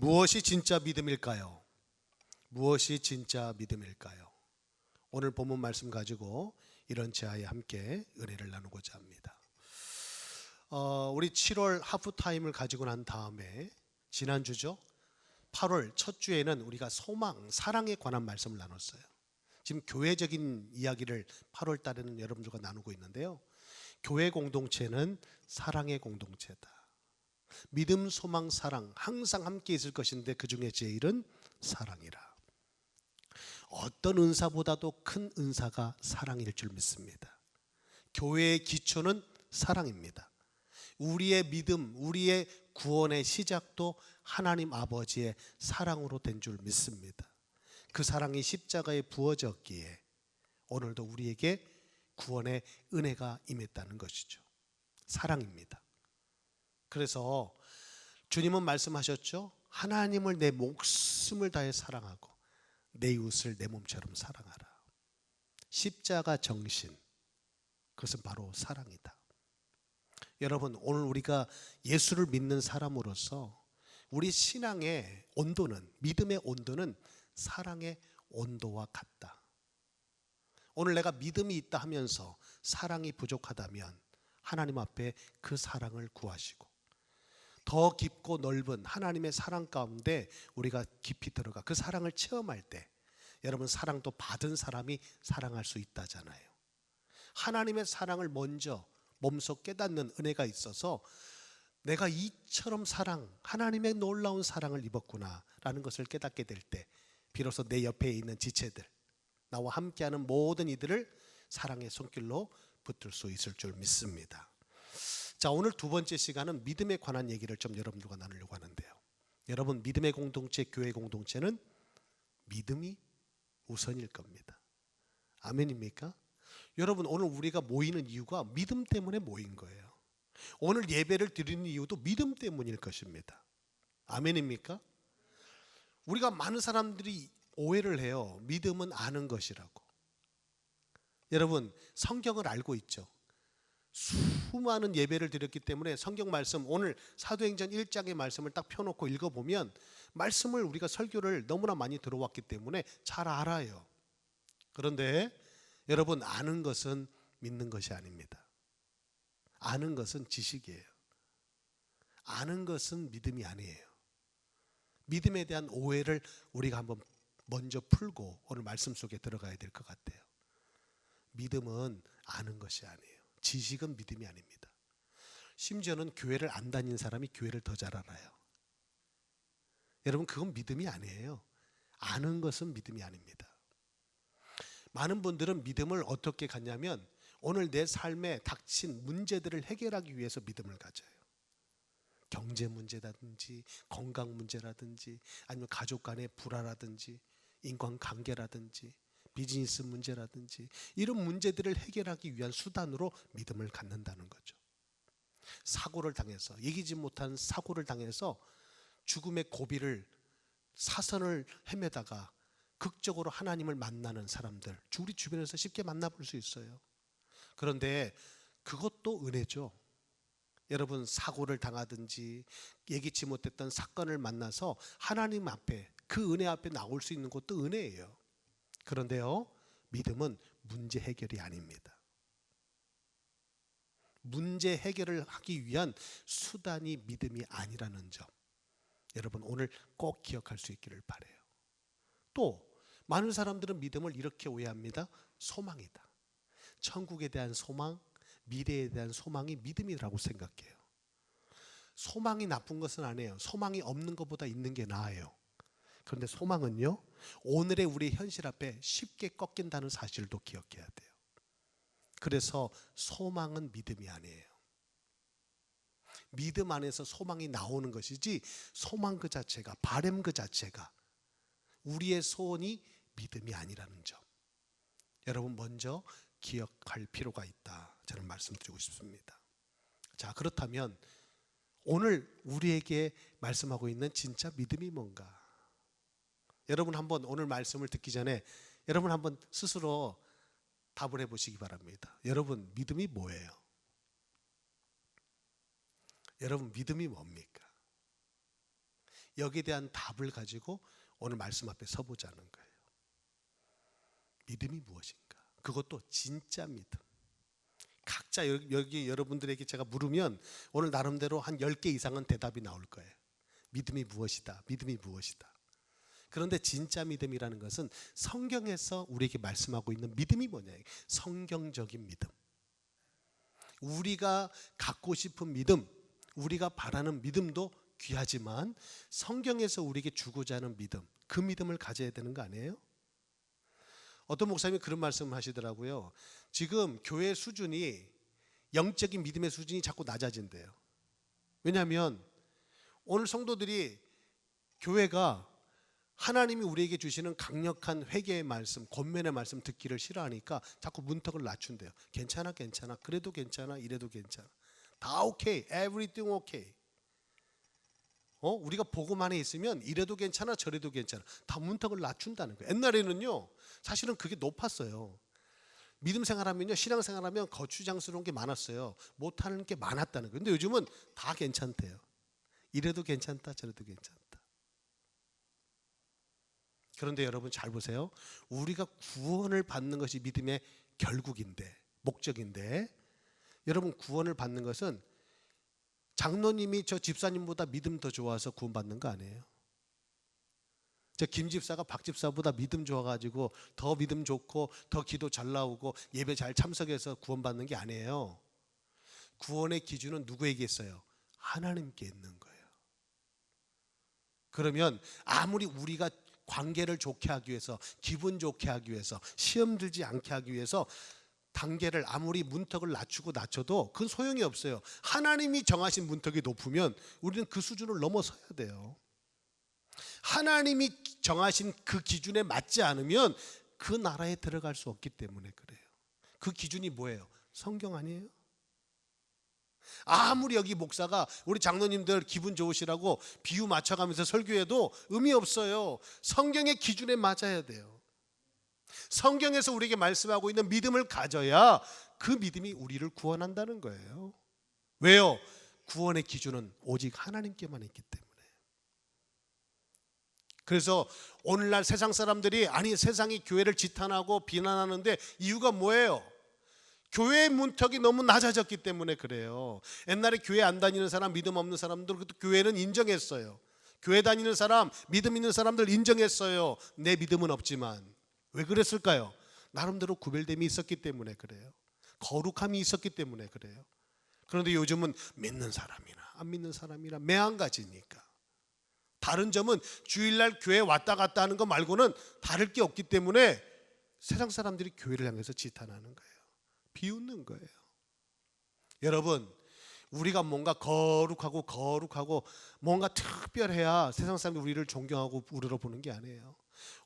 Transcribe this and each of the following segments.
무엇이 진짜 믿음일까요? 무엇이 진짜 믿음일까요? 오늘 본문 말씀 가지고 이런 제아에 함께 은혜를 나누고자 합니다. 어, 우리 7월 하프 타임을 가지고 난 다음에 지난 주죠. 8월 첫 주에는 우리가 소망, 사랑에 관한 말씀을 나눴어요. 지금 교회적인 이야기를 8월 달에는 여러분들과 나누고 있는데요. 교회 공동체는 사랑의 공동체다. 믿음, 소망, 사랑 항상 함께 있을 것인데 그 중에 제일은 사랑이라. 어떤 은사보다도 큰 은사가 사랑일 줄 믿습니다. 교회의 기초는 사랑입니다. 우리의 믿음, 우리의 구원의 시작도 하나님 아버지의 사랑으로 된 줄 믿습니다. 그 사랑이 십자가에 부어졌기에 오늘도 우리에게 구원의 은혜가 임했다는 것이죠. 사랑입니다. 그래서 주님은 말씀하셨죠. 하나님을 내 목숨을 다해 사랑하고 내 이웃을 내 몸처럼 사랑하라. 십자가 정신. 그것은 바로 사랑이다. 여러분, 오늘 우리가 예수를 믿는 사람으로서 우리 신앙의 온도는, 믿음의 온도는 사랑의 온도와 같다. 오늘 내가 믿음이 있다 하면서 사랑이 부족하다면 하나님 앞에 그 사랑을 구하시고 더 깊고 넓은 하나님의 사랑 가운데 우리가 깊이 들어가 그 사랑을 체험할 때 여러분 사랑도 받은 사람이 사랑할 수 있다잖아요. 하나님의 사랑을 먼저 몸소 깨닫는 은혜가 있어서 내가 이처럼 사랑, 하나님의 놀라운 사랑을 입었구나라는 것을 깨닫게 될 때 비로소 내 옆에 있는 지체들, 나와 함께하는 모든 이들을 사랑의 손길로 붙들 수 있을 줄 믿습니다. 자, 오늘 두 번째 시간은 믿음에 관한 얘기를 좀 여러분들과 나누려고 하는데요. 여러분, 믿음의 공동체, 교회 공동체는 믿음이 우선일 겁니다. 아멘입니까? 여러분, 오늘 우리가 모이는 이유가 믿음 때문에 모인 거예요. 오늘 예배를 드리는 이유도 믿음 때문일 것입니다. 아멘입니까? 우리가 많은 사람들이 오해를 해요. 믿음은 아는 것이라고. 여러분, 성경을 알고 있죠. 수많은 예배를 드렸기 때문에 성경 말씀 오늘 사도행전 1장의 말씀을 딱 펴놓고 읽어보면 말씀을 우리가 설교를 너무나 많이 들어왔기 때문에 잘 알아요. 그런데 여러분 아는 것은 믿는 것이 아닙니다. 아는 것은 지식이에요. 아는 것은 믿음이 아니에요. 믿음에 대한 오해를 우리가 한번 먼저 풀고 오늘 말씀 속에 들어가야 될 것 같아요. 믿음은 아는 것이 아니에요. 지식은 믿음이 아닙니다. 심지어는 교회를 안 다닌 사람이 교회를 더 잘 알아요. 여러분 그건 믿음이 아니에요. 아는 것은 믿음이 아닙니다. 많은 분들은 믿음을 어떻게 갖냐면 오늘 내 삶에 닥친 문제들을 해결하기 위해서 믿음을 가져요. 경제 문제라든지 건강 문제라든지 아니면 가족 간의 불화라든지 인간 관계라든지 비즈니스 문제라든지 이런 문제들을 해결하기 위한 수단으로 믿음을 갖는다는 거죠. 사고를 당해서 이기지 못한 사고를 당해서 죽음의 고비를 사선을 헤매다가 극적으로 하나님을 만나는 사람들 우리 주변에서 쉽게 만나볼 수 있어요. 그런데 그것도 은혜죠. 여러분 사고를 당하든지 예기치 못했던 사건을 만나서 하나님 앞에 그 은혜 앞에 나올 수 있는 것도 은혜예요. 그런데요, 믿음은 문제 해결이 아닙니다. 문제 해결을 하기 위한 수단이 믿음이 아니라는 점. 여러분 오늘 꼭 기억할 수 있기를 바래요. 또 많은 사람들은 믿음을 이렇게 오해합니다. 소망이다. 천국에 대한 소망, 미래에 대한 소망이 믿음이라고 생각해요. 소망이 나쁜 것은 아니에요. 소망이 없는 것보다 있는 게 나아요. 그런데 소망은요, 오늘의 우리 현실 앞에 쉽게 꺾인다는 사실도 기억해야 돼요. 그래서 소망은 믿음이 아니에요. 믿음 안에서 소망이 나오는 것이지 소망 그 자체가 바램 그 자체가 우리의 소원이 믿음이 아니라는 점. 여러분 먼저 기억할 필요가 있다. 저는 말씀드리고 싶습니다. 자, 그렇다면 오늘 우리에게 말씀하고 있는 진짜 믿음이 뭔가? 여러분 한번 오늘 말씀을 듣기 전에 여러분 한번 스스로 답을 해 보시기 바랍니다. 여러분 믿음이 뭐예요? 여러분 믿음이 뭡니까? 여기에 대한 답을 가지고 오늘 말씀 앞에 서보자는 거예요. 믿음이 무엇인가? 그것도 진짜 믿음. 각자 여기, 여기 여러분들에게 제가 물으면 오늘 나름대로 한 10개 이상은 대답이 나올 거예요. 믿음이 무엇이다. 믿음이 무엇이다. 그런데 진짜 믿음이라는 것은 성경에서 우리에게 말씀하고 있는 믿음이 뭐냐? 성경적인 믿음. 우리가 갖고 싶은 믿음, 우리가 바라는 믿음도 귀하지만 성경에서 우리에게 주고자 하는 믿음, 그 믿음을 가져야 되는 거 아니에요? 어떤 목사님이 그런 말씀을 하시더라고요. 지금 교회 수준이 영적인 믿음의 수준이 자꾸 낮아진대요. 왜냐하면 오늘 성도들이 교회가 하나님이 우리에게 주시는 강력한 회개의 말씀, 권면의 말씀 듣기를 싫어하니까 자꾸 문턱을 낮춘대요. 괜찮아, 괜찮아. 그래도 괜찮아. 이래도 괜찮아. 다 오케이. everything 오케이. 어? 우리가 복음 안에 있으면 이래도 괜찮아, 저래도 괜찮아. 다 문턱을 낮춘다는 거예요. 옛날에는요. 사실은 그게 높았어요. 믿음 생활하면요. 신앙 생활하면 거추장스러운 게 많았어요. 못하는 게 많았다는 거예요. 근데 요즘은 다 괜찮대요. 이래도 괜찮다, 저래도 괜찮다. 그런데 여러분 잘 보세요. 우리가 구원을 받는 것이 믿음의 결국인데, 목적인데, 여러분 구원을 받는 것은 장로님이 저 집사님보다 믿음 더 좋아서 구원받는 거 아니에요. 저김 집사가 박 집사보다 믿음 좋아가지고 더 믿음 좋고 더 기도 잘 나오고 예배 잘 참석해서 구원받는 게 아니에요. 구원의 기준은 누구에게 있어요? 하나님께 있는 거예요. 그러면 아무리 우리가 관계를 좋게 하기 위해서 기분 좋게 하기 위해서 시험 들지 않게 하기 위해서 단계를 아무리 문턱을 낮추고 낮춰도 그건 소용이 없어요. 하나님이 정하신 문턱이 높으면 우리는 그 수준을 넘어서야 돼요. 하나님이 정하신 그 기준에 맞지 않으면 그 나라에 들어갈 수 없기 때문에 그래요. 그 기준이 뭐예요? 성경 아니에요? 아무리 여기 목사가 우리 장로님들 기분 좋으시라고 비유 맞춰가면서 설교해도 의미 없어요. 성경의 기준에 맞아야 돼요. 성경에서 우리에게 말씀하고 있는 믿음을 가져야 그 믿음이 우리를 구원한다는 거예요. 왜요? 구원의 기준은 오직 하나님께만 있기 때문에. 그래서 오늘날 세상 사람들이 아니 세상이 교회를 지탄하고 비난하는데 이유가 뭐예요? 교회의 문턱이 너무 낮아졌기 때문에 그래요. 옛날에 교회 안 다니는 사람, 믿음 없는 사람들 그것도 교회는 인정했어요. 교회 다니는 사람, 믿음 있는 사람들 인정했어요. 내 믿음은 없지만 왜 그랬을까요? 나름대로 구별됨이 있었기 때문에 그래요. 거룩함이 있었기 때문에 그래요. 그런데 요즘은 믿는 사람이나 안 믿는 사람이나 매한가지니까. 다른 점은 주일날 교회 왔다 갔다 하는 거 말고는 다를 게 없기 때문에 세상 사람들이 교회를 향해서 지탄하는 거예요. 비웃는 거예요. 여러분, 우리가 뭔가 거룩하고 거룩하고 뭔가 특별해야 세상 사람들이 우리를 존경하고 우러러 보는 게 아니에요.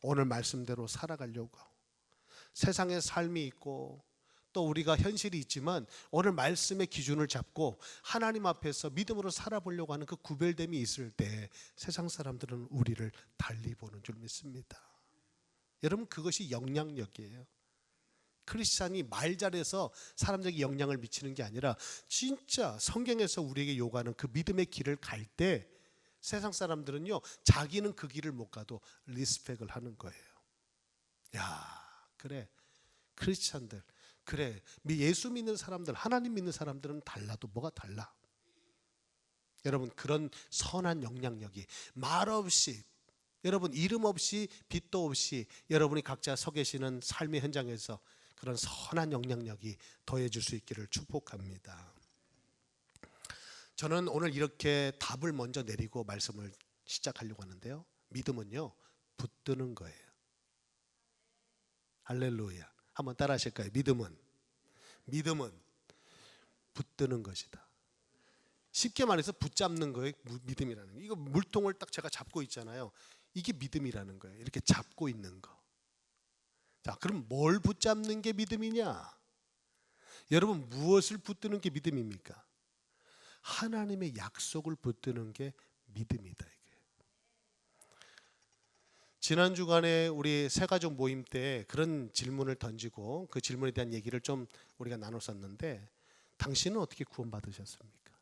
오늘 말씀대로 살아가려고 세상의 삶이 있고 또 우리가 현실이 있지만 오늘 말씀의 기준을 잡고 하나님 앞에서 믿음으로 살아보려고 하는 그 구별됨이 있을 때 세상 사람들은 우리를 달리 보는 줄 믿습니다. 여러분 그것이 영향력이에요. 크리스찬이 말 잘해서 사람들에게 영향을 미치는 게 아니라 진짜 성경에서 우리에게 요구하는 그 믿음의 길을 갈 때 세상 사람들은요 자기는 그 길을 못 가도 리스펙을 하는 거예요. 야 그래 크리스찬들 그래 예수 믿는 사람들 하나님 믿는 사람들은 달라도 뭐가 달라? 여러분 그런 선한 영향력이 말 없이 여러분 이름 없이 빛도 없이 여러분이 각자 서 계시는 삶의 현장에서 그런 선한 영향력이 더해질 수 있기를 축복합니다. 저는 오늘 이렇게 답을 먼저 내리고 말씀을 시작하려고 하는데요. 믿음은요 붙드는 거예요. 할렐루야. 한번 따라 하실까요? 믿음은 믿음은 붙드는 것이다. 쉽게 말해서 붙잡는 거예요. 믿음이라는 거. 이거 물통을 딱 제가 잡고 있잖아요. 이게 믿음이라는 거예요. 이렇게 잡고 있는 거. 자, 그럼 뭘 붙잡는 게 믿음이냐? 여러분 무엇을 붙드는 게 믿음입니까? 하나님의 약속을 붙드는 게 믿음이다 이게. 지난 주간에 우리 새 가족 모임 때 그런 질문을 던지고 그 질문에 대한 얘기를 좀 우리가 나눴었는데 당신은 어떻게 구원받으셨습니까?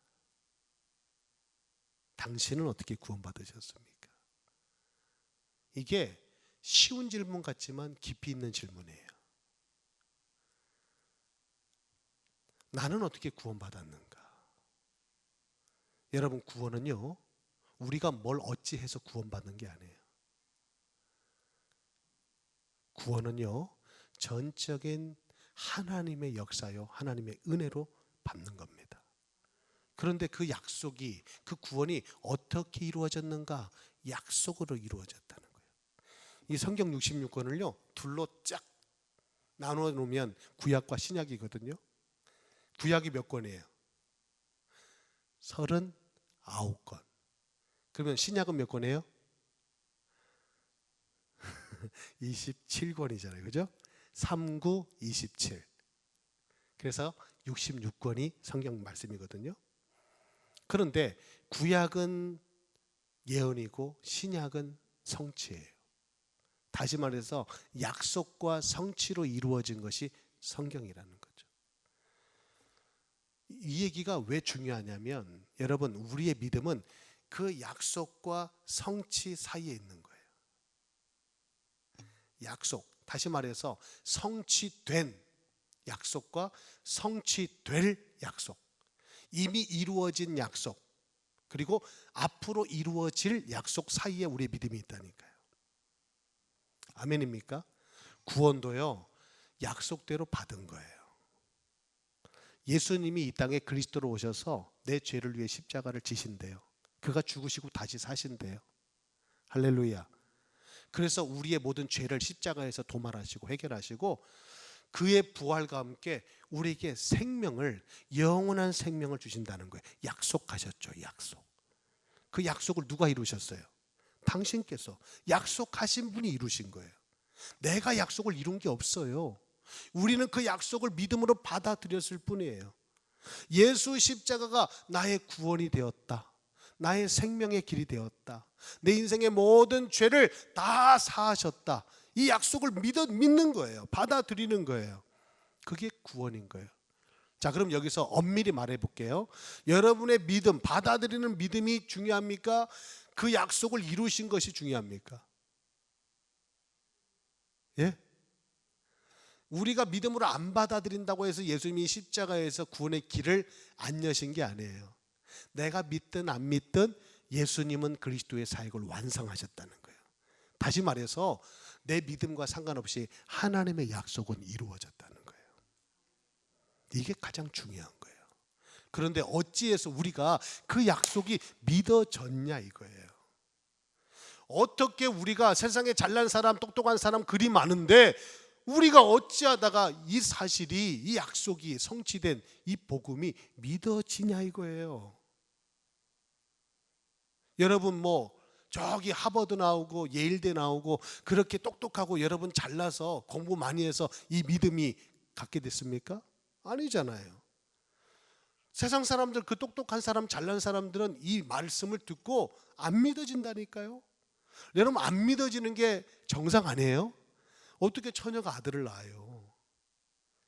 당신은 어떻게 구원받으셨습니까? 이게 쉬운 질문 같지만 깊이 있는 질문이에요. 나는 어떻게 구원받았는가? 여러분 구원은요. 우리가 뭘 어찌해서 구원받는 게 아니에요. 구원은요. 전적인 하나님의 역사요. 하나님의 은혜로 받는 겁니다. 그런데 그 약속이 그 구원이 어떻게 이루어졌는가? 약속으로 이루어졌다는. 이 성경 66권을요. 둘로 쫙 나눠 놓으면 구약과 신약이거든요. 구약이 몇 권이에요? 39권. 그러면 신약은 몇 권이에요? 27권이잖아요. 그죠? 39, 27. 그래서 66권이 성경 말씀이거든요. 그런데 구약은 예언이고 신약은 성취예요. 다시 말해서 약속과 성취로 이루어진 것이 성경이라는 거죠. 이 얘기가 왜 중요하냐면 여러분 우리의 믿음은 그 약속과 성취 사이에 있는 거예요. 약속 다시 말해서 성취된 약속과 성취될 약속 이미 이루어진 약속 그리고 앞으로 이루어질 약속 사이에 우리의 믿음이 있다니까요. 아멘입니까? 구원도요 약속대로 받은 거예요. 예수님이 이 땅에 그리스도로 오셔서 내 죄를 위해 십자가를 지신대요. 그가 죽으시고 다시 사신대요. 할렐루야. 그래서 우리의 모든 죄를 십자가에서 도말하시고 해결하시고 그의 부활과 함께 우리에게 생명을 영원한 생명을 주신다는 거예요. 약속하셨죠. 약속. 그 약속을 누가 이루셨어요? 당신께서 약속하신 분이 이루신 거예요. 내가 약속을 이룬 게 없어요. 우리는 그 약속을 믿음으로 받아들였을 뿐이에요. 예수 십자가가 나의 구원이 되었다. 나의 생명의 길이 되었다. 내 인생의 모든 죄를 다 사하셨다. 이 약속을 믿어, 믿는 거예요. 받아들이는 거예요. 그게 구원인 거예요. 자, 그럼 여기서 엄밀히 말해 볼게요. 여러분의 믿음, 받아들이는 믿음이 중요합니까? 그 약속을 이루신 것이 중요합니까? 예? 우리가 믿음으로 안 받아들인다고 해서 예수님이 십자가에서 구원의 길을 안 여신 게 아니에요. 내가 믿든 안 믿든 예수님은 그리스도의 사역을 완성하셨다는 거예요. 다시 말해서 내 믿음과 상관없이 하나님의 약속은 이루어졌다는 거예요. 이게 가장 중요한 거예요. 그런데 어찌해서 우리가 그 약속이 믿어졌냐 이거예요. 어떻게 우리가 세상에 잘난 사람, 똑똑한 사람 그리 많은데 우리가 어찌하다가 이 사실이 이 약속이 성취된 이 복음이 믿어지냐 이거예요. 여러분 뭐 저기 하버드 나오고 예일대 나오고 그렇게 똑똑하고 여러분 잘나서 공부 많이 해서 이 믿음이 갖게 됐습니까? 아니잖아요. 세상 사람들 그 똑똑한 사람 잘난 사람들은 이 말씀을 듣고 안 믿어진다니까요. 여러분 안 믿어지는 게 정상 아니에요? 어떻게 처녀가 아들을 낳아요?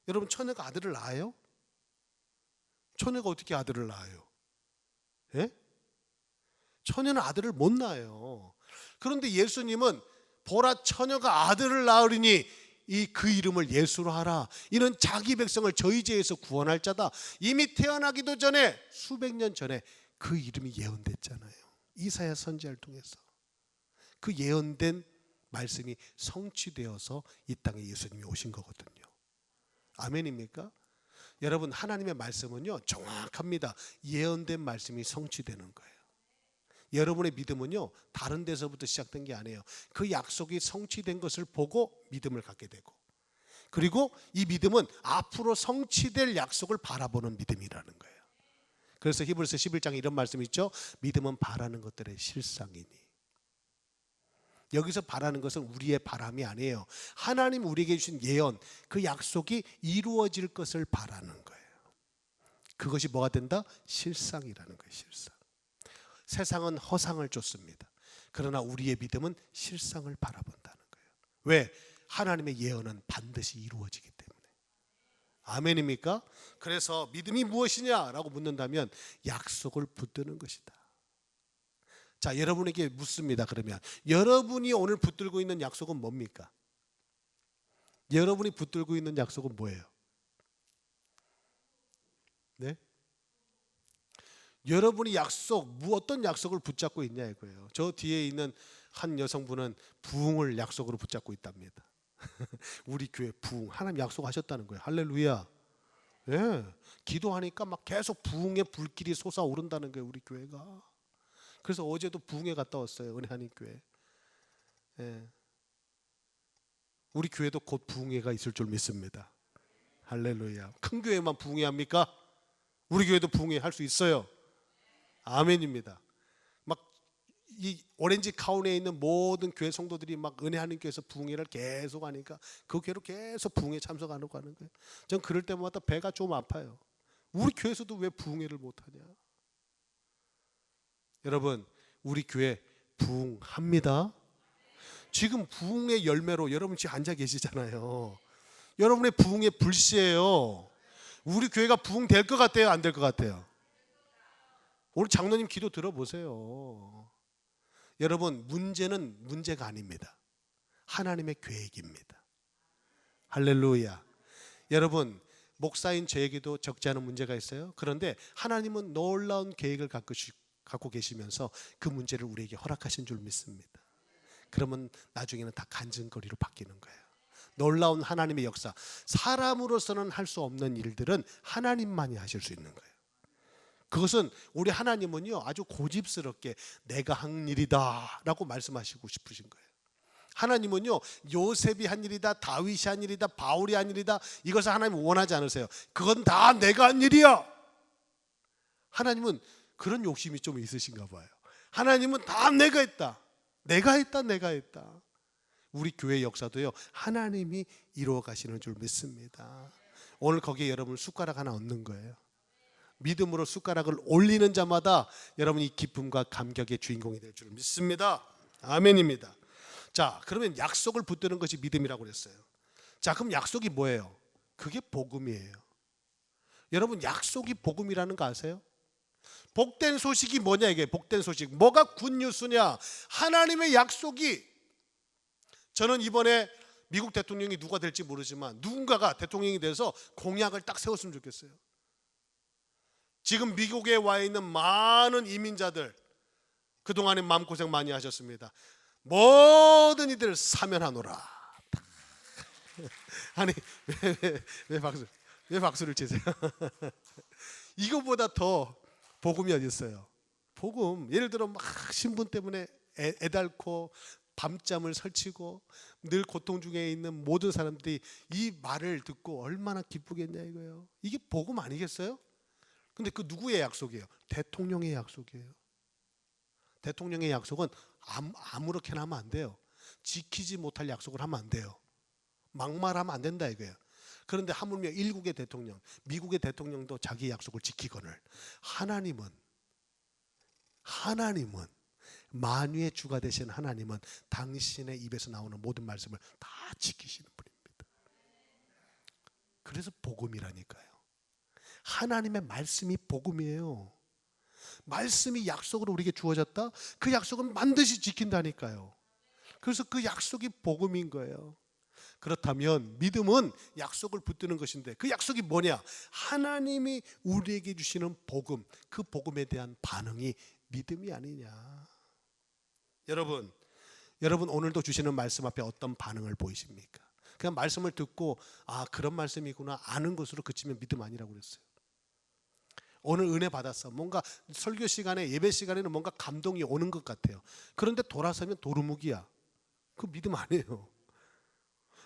여러분 처녀가 아들을 낳아요? 처녀가 어떻게 아들을 낳아요? 예? 처녀는 아들을 못 낳아요. 그런데 예수님은 보라 처녀가 아들을 낳으리니 이 그 이름을 예수로 하라. 이는 자기 백성을 저희 죄에서 구원할 자다. 이미 태어나기도 전에 수백 년 전에 그 이름이 예언됐잖아요. 이사야 선지자를 통해서 그 예언된 말씀이 성취되어서 이 땅에 예수님이 오신 거거든요. 아멘입니까? 여러분 하나님의 말씀은요 정확합니다. 예언된 말씀이 성취되는 거예요. 여러분의 믿음은요 다른 데서부터 시작된 게 아니에요. 그 약속이 성취된 것을 보고 믿음을 갖게 되고 그리고 이 믿음은 앞으로 성취될 약속을 바라보는 믿음이라는 거예요. 그래서 히브리서 11장에 이런 말씀이 있죠. 믿음은 바라는 것들의 실상이니. 여기서 바라는 것은 우리의 바람이 아니에요. 하나님 우리에게 주신 예언, 그 약속이 이루어질 것을 바라는 거예요. 그것이 뭐가 된다? 실상이라는 거예요. 실상. 세상은 허상을 쫓습니다. 그러나 우리의 믿음은 실상을 바라본다는 거예요. 왜? 하나님의 예언은 반드시 이루어지기 때문에. 아멘입니까? 그래서 믿음이 무엇이냐라고 묻는다면 약속을 붙드는 것이다. 자, 여러분에게 묻습니다. 그러면 여러분이 오늘 붙들고 있는 약속은 뭡니까? 여러분이 붙들고 있는 약속은 뭐예요? 네? 여러분이 약속, 무 어떤 약속을 붙잡고 있냐 이거예요. 저 뒤에 있는 한 여성분은 부흥을 약속으로 붙잡고 있답니다. 우리 교회 부흥 하나님 약속하셨다는 거예요. 할렐루야. 예. 기도하니까 막 계속 부흥의 불길이 솟아오른다는 거예요, 우리 교회가. 그래서 어제도 부흥회 갔다 왔어요, 은혜하님 교회. 예. 우리 교회도 곧 부흥회가 있을 줄 믿습니다. 할렐루야. 큰 교회만 부흥회 합니까? 우리 교회도 부흥회 할 수 있어요. 아멘입니다. 막 이 오렌지 카운티에 있는 모든 교회 성도들이 막 은혜 하는 교회에서 부흥회를 계속 하니까 그 교회로 계속 부흥회 참석하려고 하는 거예요. 전 그럴 때마다 배가 좀 아파요. 우리 교회에서도 왜 부흥회를 못 하냐? 여러분, 우리 교회 부흥합니다. 지금 부흥의 열매로 여러분 지금 앉아 계시잖아요. 여러분의 부흥의 불씨예요. 우리 교회가 부흥 될 것 같아요, 안 될 것 같아요? 오늘 장로님 기도 들어보세요. 여러분 문제는 문제가 아닙니다. 하나님의 계획입니다. 할렐루야. 여러분 목사인 저에게도 적지 않은 문제가 있어요. 그런데 하나님은 놀라운 계획을 갖고, 시- 갖고 계시면서 그 문제를 우리에게 허락하신 줄 믿습니다. 그러면 나중에는 다 간증거리로 바뀌는 거예요. 놀라운 하나님의 역사. 사람으로서는 할 수 없는 일들은 하나님만이 하실 수 있는 거예요. 그것은 우리 하나님은요 아주 고집스럽게 내가 한 일이다 라고 말씀하시고 싶으신 거예요. 하나님은요 요셉이 한 일이다, 다윗이 한 일이다, 바울이 한 일이다 이것을 하나님 원하지 않으세요. 그건 다 내가 한 일이야. 하나님은 그런 욕심이 좀 있으신가 봐요. 하나님은 다 내가 했다. 내가 했다, 내가 했다. 우리 교회 역사도요 하나님이 이루어 가시는 줄 믿습니다. 오늘 거기에 여러분 숟가락 하나 얹는 거예요. 믿음으로 숟가락을 올리는 자마다 여러분 이 기쁨과 감격의 주인공이 될 줄 믿습니다. 아멘입니다. 자, 그러면 약속을 붙드는 것이 믿음이라고 그랬어요. 자, 그럼 약속이 뭐예요? 그게 복음이에요. 여러분 약속이 복음이라는 거 아세요? 복된 소식이 뭐냐 이게 복된 소식. 뭐가 굿뉴스냐? 하나님의 약속이 저는 이번에 미국 대통령이 누가 될지 모르지만 누군가가 대통령이 돼서 공약을 딱 세웠으면 좋겠어요. 지금 미국에 와 있는 많은 이민자들 그동안에 마음고생 많이 하셨습니다. 모든 이들 사면하노라. 아니 왜, 왜, 왜 박수 왜 박수를 치세요? 이거보다 더 복음이 어디 있어요? 복음 예를 들어 막 신분 때문에 애, 애달고 밤잠을 설치고 늘 고통 중에 있는 모든 사람들이 이 말을 듣고 얼마나 기쁘겠냐 이거예요. 이게 복음 아니겠어요? 근데 그 누구의 약속이에요? 대통령의 약속이에요. 대통령의 약속은 아무, 아무렇게나 하면 안 돼요. 지키지 못할 약속을 하면 안 돼요. 막말하면 안 된다 이거예요. 그런데 하물며 일국의 대통령, 미국의 대통령도 자기 약속을 지키거늘 하나님은 하나님은 만유의 주가 되신 하나님은 당신의 입에서 나오는 모든 말씀을 다 지키시는 분입니다. 그래서 복음이라니까요. 하나님의 말씀이 복음이에요. 말씀이 약속으로 우리에게 주어졌다. 그 약속은 반드시 지킨다니까요. 그래서 그 약속이 복음인 거예요. 그렇다면 믿음은 약속을 붙드는 것인데 그 약속이 뭐냐? 하나님이 우리에게 주시는 복음, 그 복음에 대한 반응이 믿음이 아니냐. 여러분, 여러분 오늘도 주시는 말씀 앞에 어떤 반응을 보이십니까? 그냥 말씀을 듣고 아 그런 말씀이구나 아는 것으로 그치면 믿음 아니라고 그랬어요. 오늘 은혜 받았어. 뭔가 설교 시간에 예배 시간에는 뭔가 감동이 오는 것 같아요. 그런데 돌아서면 도루묵이야. 그 믿음 아니에요.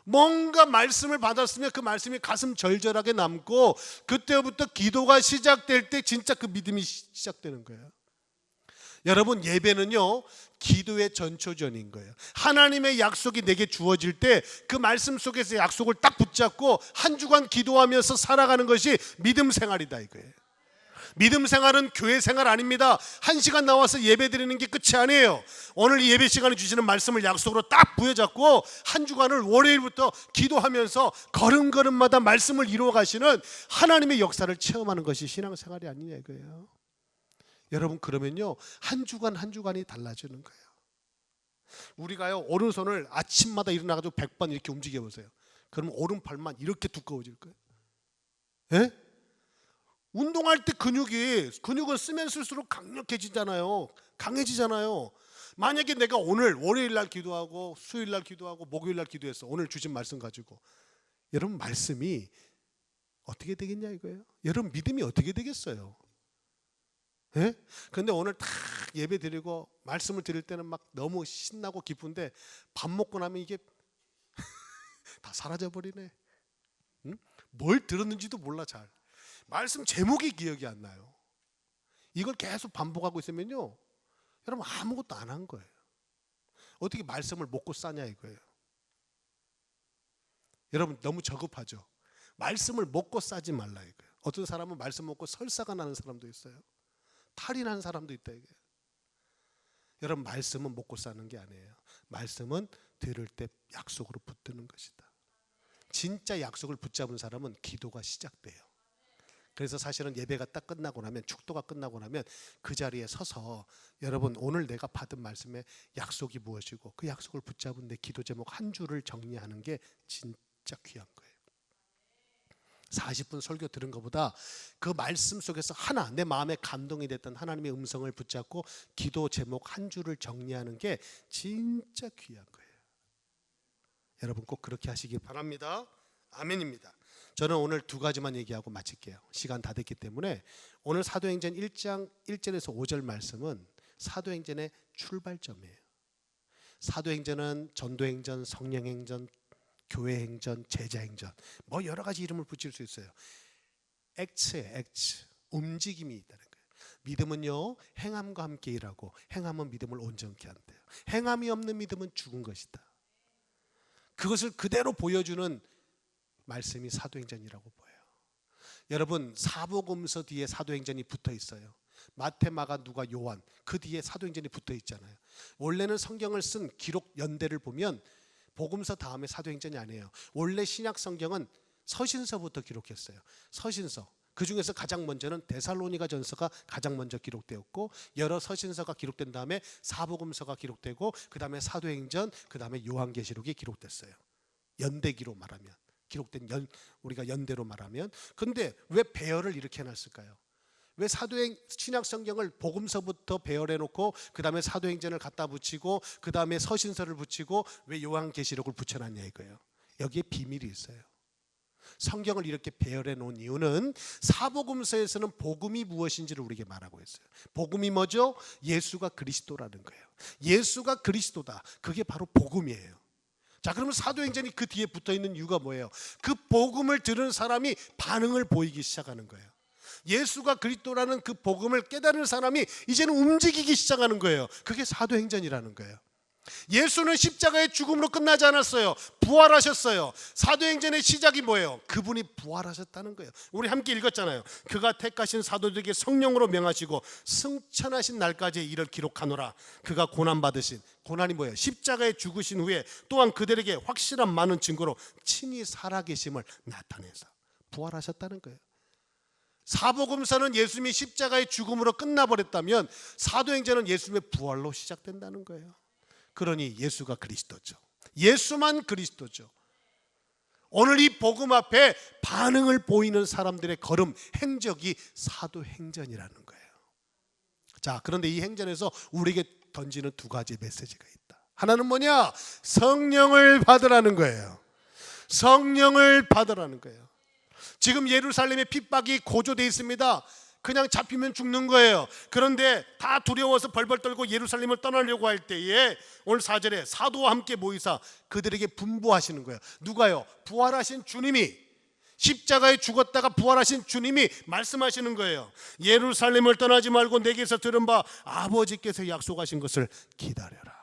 뭔가 말씀을 받았으면 그 말씀이 가슴 절절하게 남고 그때부터 기도가 시작될 때 진짜 그 믿음이 시- 시작되는 거예요. 여러분 예배는요 기도의 전초전인 거예요. 하나님의 약속이 내게 주어질 때 그 말씀 속에서 약속을 딱 붙잡고 한 주간 기도하면서 살아가는 것이 믿음 생활이다 이거예요. 믿음 생활은 교회 생활 아닙니다. 한 시간 나와서 예배 드리는 게 끝이 아니에요. 오늘 이 예배 시간에 주시는 말씀을 약속으로 딱 부여잡고 한 주간을 월요일부터 기도하면서 걸음걸음마다 말씀을 이루어 가시는 하나님의 역사를 체험하는 것이 신앙 생활이 아니냐 이거예요. 여러분 그러면요 한 주간 한 주간이 달라지는 거예요. 우리가요 오른손을 아침마다 일어나가지고 100번 이렇게 움직여 보세요. 그럼 오른팔만 이렇게 두꺼워질 거예요. 예? 운동할 때 근육이 근육은 쓰면 쓸수록 강력해지잖아요. 강해지잖아요. 만약에 내가 오늘 월요일 날 기도하고 수요일 날 기도하고 목요일 날 기도했어. 오늘 주신 말씀 가지고 여러분 말씀이 어떻게 되겠냐 이거예요. 여러분 믿음이 어떻게 되겠어요? 예? 근데 오늘 다 예배 드리고 말씀을 드릴 때는 막 너무 신나고 기쁜데 밥 먹고 나면 이게 다 사라져 버리네. 응? 뭘 들었는지도 몰라 잘. 말씀 제목이 기억이 안 나요. 이걸 계속 반복하고 있으면요. 여러분 아무것도 안 한 거예요. 어떻게 말씀을 먹고 싸냐 이거예요. 여러분 너무 저급하죠. 말씀을 먹고 싸지 말라 이거예요. 어떤 사람은 말씀 먹고 설사가 나는 사람도 있어요. 탈이 난 사람도 있다 이게. 여러분 말씀은 먹고 사는 게 아니에요. 말씀은 들을 때 약속으로 붙드는 것이다. 진짜 약속을 붙잡은 사람은 기도가 시작돼요. 그래서 사실은 예배가 딱 끝나고 나면 축도가 끝나고 나면 그 자리에 서서 여러분 오늘 내가 받은 말씀의 약속이 무엇이고 그 약속을 붙잡은 내 기도 제목 한 줄을 정리하는 게 진짜 귀한 거예요. 40분 설교 들은 것보다 그 말씀 속에서 하나 내 마음에 감동이 됐던 하나님의 음성을 붙잡고 기도 제목 한 줄을 정리하는 게 진짜 귀한 거예요. 여러분 꼭 그렇게 하시기 바랍니다. 아멘입니다. 저는 오늘 두 가지만 얘기하고 마칠게요. 시간 다 됐기 때문에 오늘 사도행전 1장 1절에서 5절 말씀은 사도행전의 출발점이에요. 사도행전은 전도행전, 성령행전, 교회행전, 제자행전 뭐 여러 가지 이름을 붙일 수 있어요. 액츠에 액츠 움직임이 있다는 거예요. 믿음은요 행함과 함께 일하고 행함은 믿음을 온전케 한대요. 행함이 없는 믿음은 죽은 것이다. 그것을 그대로 보여주는 말씀이 사도행전이라고 보여요. 여러분 사복음서 뒤에 사도행전이 붙어 있어요. 마태, 마가, 누가, 요한 그 뒤에 사도행전이 붙어 있잖아요. 원래는 성경을 쓴 기록 연대를 보면 복음서 다음에 사도행전이 아니에요. 원래 신약 성경은 서신서부터 기록했어요. 서신서. 그 중에서 가장 먼저는 데살로니가 전서가 가장 먼저 기록되었고 여러 서신서가 기록된 다음에 사복음서가 기록되고 그 다음에 사도행전, 그 다음에 요한계시록이 기록됐어요. 연대기로 말하면 기록된 연 우리가 연대로 말하면 근데 왜 배열을 이렇게 해놨을까요? 왜 사도행 신약 성경을 복음서부터 배열해 놓고 그다음에 사도행전을 갖다 붙이고 그다음에 서신서를 붙이고 왜 요한계시록을 붙여 놨냐 이거예요. 여기에 비밀이 있어요. 성경을 이렇게 배열해 놓은 이유는 사복음서에서는 복음이 무엇인지를 우리에게 말하고 있어요. 복음이 뭐죠? 예수가 그리스도라는 거예요. 예수가 그리스도다. 그게 바로 복음이에요. 자, 그러면 사도행전이 그 뒤에 붙어 있는 이유가 뭐예요? 그 복음을 들은 사람이 반응을 보이기 시작하는 거예요. 예수가 그리스도라는 그 복음을 깨달은 사람이 이제는 움직이기 시작하는 거예요. 그게 사도행전이라는 거예요. 예수는 십자가의 죽음으로 끝나지 않았어요. 부활하셨어요. 사도행전의 시작이 뭐예요? 그분이 부활하셨다는 거예요. 우리 함께 읽었잖아요. 그가 택하신 사도들에게 성령으로 명하시고 승천하신 날까지 이를 기록하노라. 그가 고난 받으신 고난이 뭐예요? 십자가에 죽으신 후에 또한 그들에게 확실한 많은 증거로 친히 살아계심을 나타내서 부활하셨다는 거예요. 사복음서는 예수님이 십자가의 죽음으로 끝나버렸다면 사도행전은 예수님의 부활로 시작된다는 거예요. 그러니 예수가 그리스도죠. 예수만 그리스도죠. 오늘 이 복음 앞에 반응을 보이는 사람들의 걸음 행적이 사도 행전이라는 거예요. 자, 그런데 이 행전에서 우리에게 던지는 두 가지 메시지가 있다. 하나는 뭐냐? 성령을 받으라는 거예요. 성령을 받으라는 거예요. 지금 예루살렘의 핍박이 고조돼 있습니다. 그냥 잡히면 죽는 거예요. 그런데 다 두려워서 벌벌 떨고 예루살렘을 떠나려고 할 때에 오늘 4절에 사도와 함께 모이사 그들에게 분부하시는 거예요. 누가요? 부활하신 주님이 십자가에 죽었다가 부활하신 주님이 말씀하시는 거예요. 예루살렘을 떠나지 말고 내게서 들은 바 아버지께서 약속하신 것을 기다려라.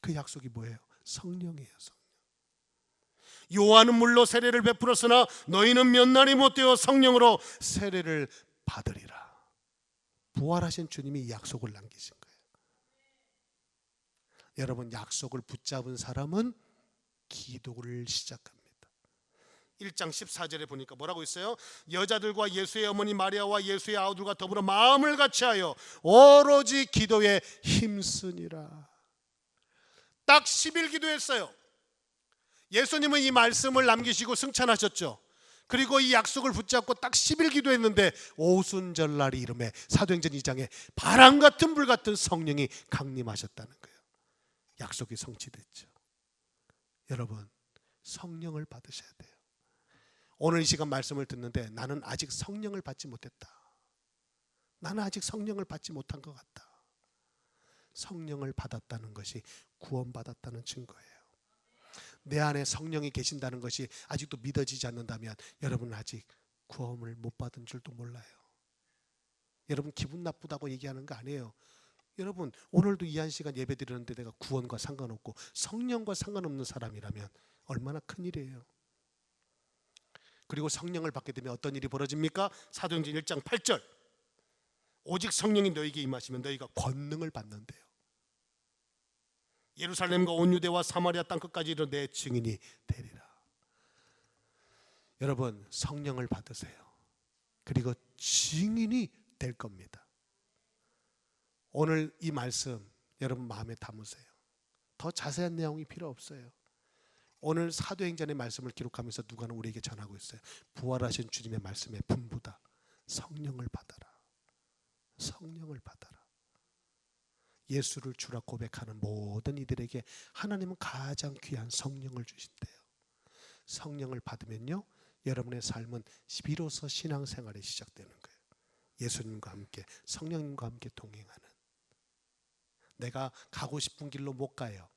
그 약속이 뭐예요? 성령이에요. 요한은 물로 세례를 베풀었으나 너희는 몇 날이 못 되어 성령으로 세례를 받으리라. 부활하신 주님이 이 약속을 남기신 거예요. 여러분 약속을 붙잡은 사람은 기도를 시작합니다. 1장 14절에 보니까 뭐라고 있어요? 여자들과 예수의 어머니 마리아와 예수의 아우들과 더불어 마음을 같이하여 오로지 기도에 힘쓰니라. 딱 10일 기도했어요. 예수님은 이 말씀을 남기시고 승천하셨죠. 그리고 이 약속을 붙잡고 딱 10일 기도했는데 오순절날이 이름에 사도행전 2장에 바람 같은 불 같은 성령이 강림하셨다는 거예요. 약속이 성취됐죠. 여러분 성령을 받으셔야 돼요. 오늘 이 시간 말씀을 듣는데 나는 아직 성령을 받지 못했다. 나는 아직 성령을 받지 못한 것 같다. 성령을 받았다는 것이 구원받았다는 증거예요. 내 안에 성령이 계신다는 것이 아직도 믿어지지 않는다면 여러분은 아직 구원을 못 받은 줄도 몰라요. 여러분 기분 나쁘다고 얘기하는 거 아니에요. 여러분 오늘도 이 한 시간 예배 드리는데 내가 구원과 상관없고 성령과 상관없는 사람이라면 얼마나 큰 일이에요. 그리고 성령을 받게 되면 어떤 일이 벌어집니까? 사도행전 1장 8절. 오직 성령이 너에게 임하시면 너희가 권능을 받는데요. 예루살렘과 온 유대와 사마리아 땅 끝까지 이르러 내 증인이 되리라. 여러분 성령을 받으세요. 그리고 증인이 될 겁니다. 오늘 이 말씀 여러분 마음에 담으세요. 더 자세한 내용이 필요 없어요. 오늘 사도행전의 말씀을 기록하면서 누가는 우리에게 전하고 있어요. 부활하신 주님의 말씀에 분부다. 성령을 받아라. 성령을 받아라. 예수를 주라 고백하는 모든 이들에게 하나님은 가장 귀한 성령을 주신대요. 성령을 받으면요, 여러분의 삶은 비로소 신앙생활이 시작되는 거예요. 예수님과 함께 성령님과 함께 동행하는. 내가 가고 싶은 길로 못 가요.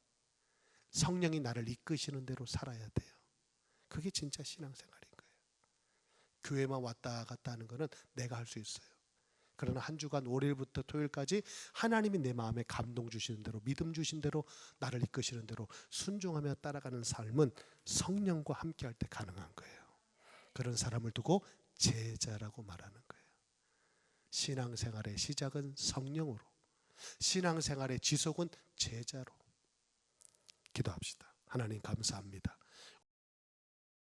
성령이 나를 이끄시는 대로 살아야 돼요. 그게 진짜 신앙생활인 거예요. 교회만 왔다 갔다 하는 거는 내가 할 수 있어요. 그러나 한 주간 월요일부터 토요일까지 하나님이 내 마음에 감동 주시는 대로 믿음 주신 대로 나를 이끄시는 대로 순종하며 따라가는 삶은 성령과 함께 할 때 가능한 거예요. 그런 사람을 두고 제자라고 말하는 거예요. 신앙생활의 시작은 성령으로 신앙생활의 지속은 제자로 기도합시다. 하나님 감사합니다.